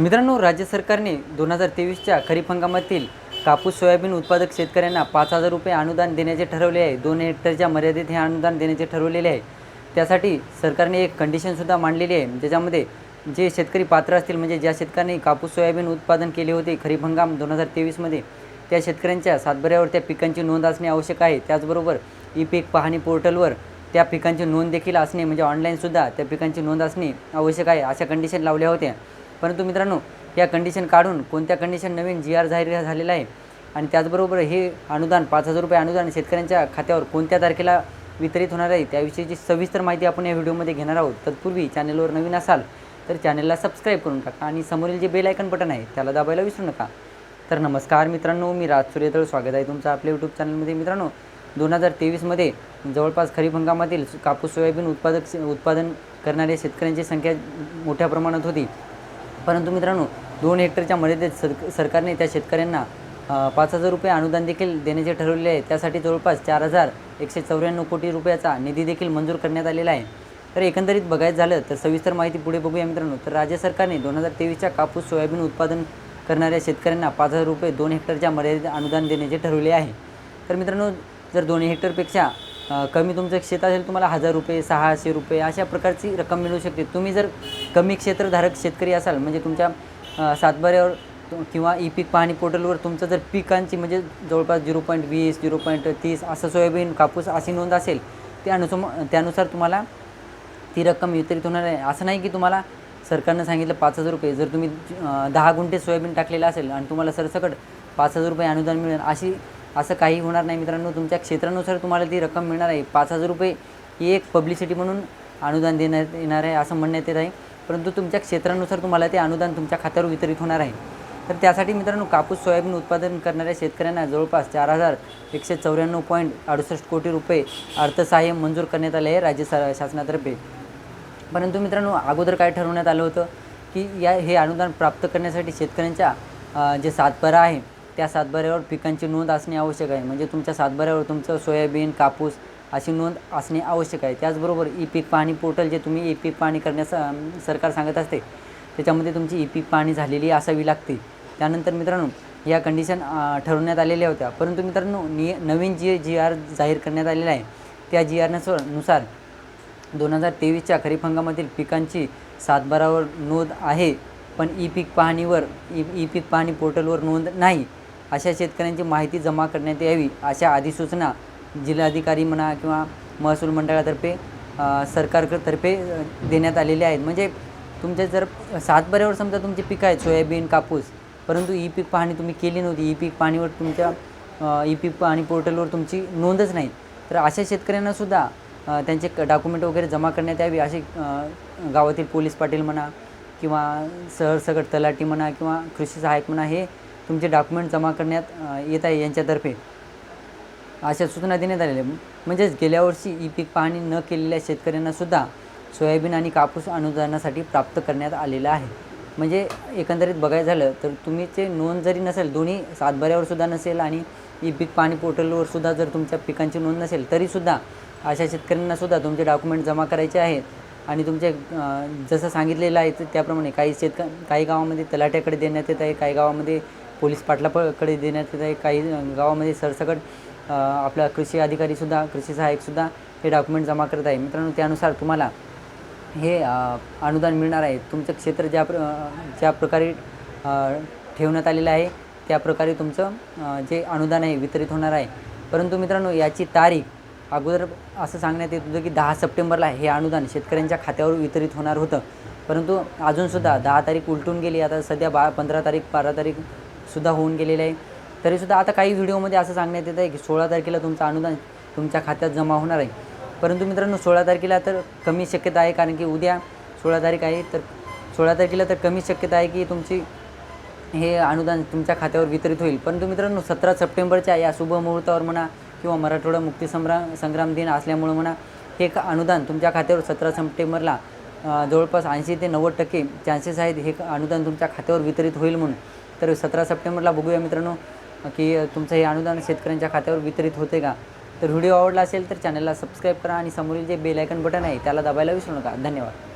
मित्रांनो राज्य सरकारने दोन हजार तेवीसच्या खरीप हंगामातील कापूस सोयाबीन उत्पादक शेतकऱ्यांना पाच हजार रुपये अनुदान देण्याचे ठरवले आहे. दोन हेक्टरच्या मर्यादित हे अनुदान देण्याचे ठरवलेले आहे. त्यासाठी सरकारने एक कंडिशनसुद्धा मांडलेली आहे. ज्याच्यामध्ये जे शेतकरी पात्र असतील म्हणजे ज्या शेतकऱ्यांनी कापूस सोयाबीन उत्पादन केले होते खरीप हंगाम दोन हजार तेवीसमध्ये त्या शेतकऱ्यांच्या सातबऱ्यावर त्या पिकांची नोंद असणे आवश्यक आहे. त्याचबरोबर ई पीक पाहणी पोर्टलवर त्या पिकांची नोंद देखील असणे म्हणजे ऑनलाईनसुद्धा त्या पिकांची नोंद असणे आवश्यक आहे अशा कंडिशन लावल्या होत्या. परंतु मित्रांनो या कंडिशन काढून कोणत्या कंडिशन नवीन जी आर जाहीर झालेला आहे आणि त्याचबरोबर हे अनुदान पाच हजार रुपये अनुदान शेतकऱ्यांच्या खात्यावर कोणत्या तारखेला वितरित होणार आहे त्याविषयीची सविस्तर माहिती आपण या व्हिडिओमध्ये घेणार आहोत. तत्पूर्वी चॅनलवर नवीन असाल तर चॅनलला सबस्क्राईब करून टाका आणि समोरील जे बेल आयकन बटन आहे त्याला दाबायला विसरू नका. तर नमस्कार मित्रांनो मी राज सूर्यतळ स्वागत आहे तुमचं आपल्या यूट्यूब चॅनलमध्ये मित्रांनो दोन हजार तेवीसमध्ये जवळपास खरीप हंगामातील कापूस सोयाबीन उत्पादक उत्पादन करणाऱ्या शेतकऱ्यांची संख्या मोठ्या प्रमाणात होती. परंतु मित्रांनो दोन हेक्टरच्या मर्यादेत सर सरकारने त्या शेतकऱ्यांना पाच हजार रुपये अनुदान देखील देण्याचे ठरवलेले आहे. त्यासाठी जवळपास चार हजार एकशे चौऱ्याण्णव कोटी रुपयाचा निधी देखील मंजूर करण्यात आलेला आहे. तर एकंदरीत बघायचं झालं तर सविस्तर माहिती पुढे बघूया मित्रांनो. तर राज्य सरकारने दोन हजार तेवीसच्या कापूस सोयाबीन उत्पादन करणाऱ्या शेतकऱ्यांना पाच हजार रुपये दोन हेक्टरच्या मर्यादेत अनुदान देण्याचे ठरवले आहे. तर मित्रांनो जर दोन हेक्टरपेक्षा कमी तुमचं क्षेत्र असेल तुम्हाला हजार रुपये सहाशे रुपये अशा प्रकारची रक्कम मिळू शकते. तुम्ही जर कमी क्षेत्रधारक शेतकरी असाल म्हणजे तुमच्या सातबाऱ्यावर किंवा ई पीक पाहणी पोर्टलवर तुमचं जर पिकांची म्हणजे जवळपास झिरो पॉईंट वीस झिरो पॉईंट तीस असं सोयाबीन कापूस अशी नोंद असेल त्यानुसार त्यानुसार तुम्हाला ती रक्कम वितरित होणार आहे असं नाही की तुम्हाला सरकारनं सांगितलं पाच हजार रुपये. जर तुम्ही दहा गुंठे सोयाबीन टाकलेलं असेल आणि तुम्हाला सरसकट पाच हजार रुपये अनुदान मिळेल अशी असं काही होणार नाही मित्रांनो. तुमच्या क्षेत्रानुसार तुम्हाला ती रक्कम मिळणार आहे. पाच हजार रुपये ही एक पब्लिसिटी म्हणून अनुदान देण्यात येणार आहे असं म्हणण्यात येत आहे. परंतु तुमच्या क्षेत्रानुसार तुम्हाला ते अनुदान तुमच्या खात्यावर वितरित होणार आहे. तर त्यासाठी मित्रांनो कापूस सोयाबीन उत्पादन करणाऱ्या शेतकऱ्यांना जवळपास चार हजार एकशे चौऱ्याण्णव पॉईंट अडुसष्ट कोटी रुपये अर्थसहाय्य मंजूर करण्यात आले आहे राज्य सा शासनातर्फे. परंतु मित्रांनो अगोदर काय ठरवण्यात आलं होतं की या हे अनुदान प्राप्त करण्यासाठी शेतकऱ्यांच्या जे सातबारा आहे त्या सातबाऱ्यावर पिकांची नोंद असणे आवश्यक आहे. म्हणजे तुमच्या सातबाऱ्यावर तुमचं सोयाबीन कापूस अशी नोंद असणे आवश्यक आहे. त्याचबरोबर ई पीक पाहणी पोर्टल जे तुम्ही ई पीक पाहणी करण्यास सरकार सांगत असते त्याच्यामध्ये तुमची ई पीक पाहणी झालेली असावी लागते. त्यानंतर मित्रांनो या कंडिशन ठरवण्यात आलेल्या होत्या. परंतु मित्रांनो नि नवीन जी जी आर जाहीर करण्यात आलेला आहे त्या जी आरनुसार दोन हजार तेवीसच्या खरीप हंगामातील पिकांची सातबारावर नोंद आहे पण ई पीक पाहणीवर ई ई पीक पाहणी पोर्टलवर नोंद नाही. अशा शेतकऱ्यांची माहिती जमा करण्यात यावी अशा अधिसूचना जिल्हाधिकारी म्हणा किंवा महसूल मंडळातर्फे सरकारतर्फे देण्यात आलेल्या आहेत. म्हणजे तुमच्या जर सातबाऱ्यावर समजा तुमची पिकं आहेत सोयाबीन कापूस परंतु ई पीक पाहणी तुम्ही केली नव्हती ई पीक पाहणीवर तुमच्या ई पीक पाहणी पोर्टलवर तुमची नोंदच नाही तर अशा शेतकऱ्यांनासुद्धा त्यांचे डॉक्युमेंट वगैरे जमा करण्यात यावी असे गावातील पोलीस पाटील म्हणा किंवा सरसकट तलाठी म्हणा किंवा कृषी सहाय्यक म्हणा हे तुमचे डॉक्युमेंट जमा करण्यात येत आहे यांच्यातर्फे. अशा सूचना देण्यात आलेल्या म्हणजेच गेल्या वर्षी ई पीक पाहणी न केलेल्या शेतकऱ्यांनासुद्धा सोयाबीन आणि कापूस अनुदानासाठी प्राप्त करण्यात आलेलं आहे. म्हणजे एकंदरीत बघायचं झालं तर तुम्ही ते नोंद जरी नसेल दोन्ही सातबाऱ्यावरसुद्धा नसेल आणि ई पीक पाणी पोर्टलवर सुद्धा जर तुमच्या पिकांची नोंद नसेल तरीसुद्धा अशा शेतकऱ्यांना सुद्धा तुमचे डॉक्युमेंट जमा करायचे आहेत. आणि तुमचे जसं सांगितलेलं आहे तर त्याप्रमाणे काही शेतक काही गावामध्ये तलाट्याकडे देण्यात येत आहे काही गावामध्ये पोलीस पाटलाकडे देण्यात येत आहे. काही गावामध्ये सरसकट आपला कृषी अधिकारीसुद्धा कृषी सहाय्यकसुद्धा हे डॉक्युमेंट जमा करत आहे. मित्रांनो त्यानुसार तुम्हाला हे अनुदान मिळणार आहे. तुमचं क्षेत्र ज्या प्र ज्या प्रकारे ठेवण्यात आलेलं आहे त्या प्रकारे तुमचं जे अनुदान आहे वितरित होणार आहे. परंतु मित्रांनो याची तारीख अगोदर असं सांगण्यात येत होतं की दहा सप्टेंबरला हे अनुदान शेतकऱ्यांच्या खात्यावर वितरित होणार होतं. परंतु अजूनसुद्धा दहा तारीख उलटून गेली. आता सध्या बा पंधरा तारीख बारा तारीख सुद्धा होऊन गेलेले आहे. तरीसुद्धा आता काही व्हिडिओमध्ये असं सांगण्यात येत आहे की सोळा तारखेला तुमचं अनुदान तुमच्या खात्यात जमा होणार आहे. परंतु मित्रांनो सोळा तारखेला तर कमी शक्यता आहे कारण की उद्या सोळा तारीख आहे तर सोळा तारखेला तर कमी शक्यता आहे की तुमची हे अनुदान तुमच्या खात्यावर वितरित होईल. परंतु मित्रांनो सतरा सप्टेंबरच्या या शुभ मुहूर्तावर म्हणा किंवा मराठवाडा मुक्तीसंग्राम संग्राम संग्राम दिन असल्यामुळं म्हणा हे एक अनुदान तुमच्या खात्यावर सतरा सप्टेंबरला जवळपास ऐंशी ते नव्वद टक्के चान्सेस आहेत हे अनुदान तुमच्या खात्यावर वितरित होईल म्हणून. तर सतरा सप्टेंबरला बघूया मित्रांनो की तुमचं हे अनुदान शेतकऱ्यांच्या खात्यावर वितरित होते का? तर व्हिडिओ आवडला असेल तर चॅनलला सबस्क्राईब करा आणि समोरील जे बेल आयकन बटन आहे त्याला दाबायला विसरू नका. धन्यवाद.